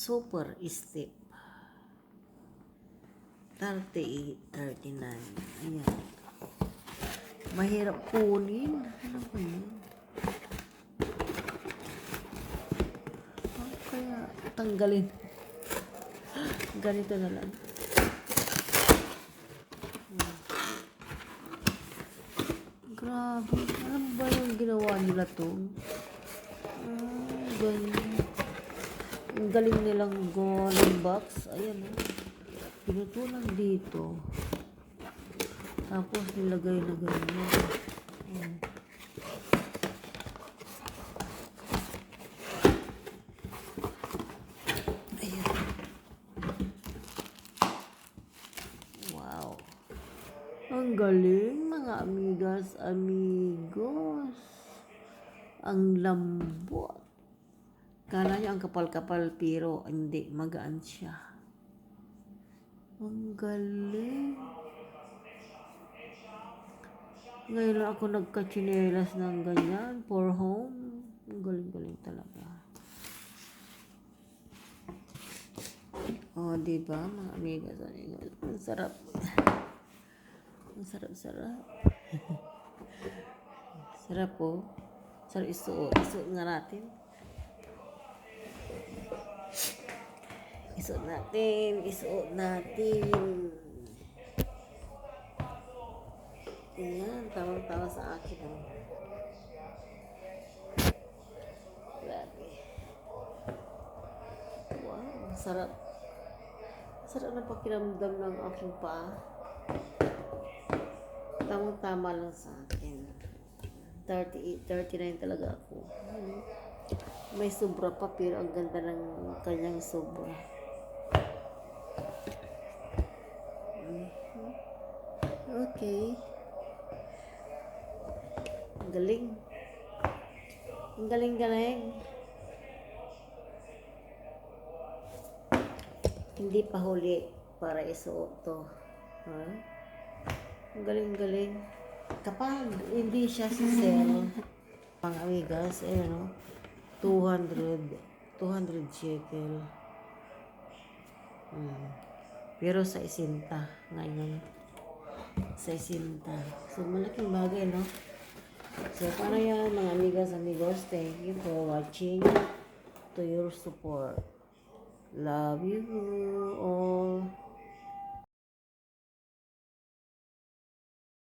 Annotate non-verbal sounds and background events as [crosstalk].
Four step. 38, 39. Ayan. Mahirap kunin. Ano ba yun? Ah, kaya tanggalin. Ganito na lang. Hmm. Grabe. Alam ba yung ginawa nila to? Ah, ganyan. Ang galing nilang golden box. Ayan oh. Pinutulan dito. Tapos nilagay na ganyan. Ayan. Wow. Ang galing mga amigas, amigos. Ang lambot. Kala niya ang kapal-kapal pero hindi, magaan siya. Ang galing. Ngayon lang ako nagka-chinelas ng ganyan for home. Ang galing-galing talaga. Oh, di ba mga amigas, amigos? Ang sarap. Ang sarap-sarap. sarap po. [laughs] Sarap isuot. Isuot nga natin. Isuot natin. Isuot natin. Ayan, tawang-tawa sa akin. Oh. Wow, sarap. Sarap na pakiramdam ng aking paa. Tamang-tama lang sa akin. 38, 39 talaga ako. May sobra pa pero ang ganda ng kanyang sobra. Okay. Ang galing. Ang galing-galing. Hindi pa huli para isuot to. Ha? Ang galing-galing. Kapag hindi siya si sale, mga amigas, eh, no? 200, 200 shekel. Hmm. Pero sa isinta ngayon. Sa isinta. So, malaking bagay, no? So, para yan, mga amigas, amigos, thank you for watching to your support. Love you.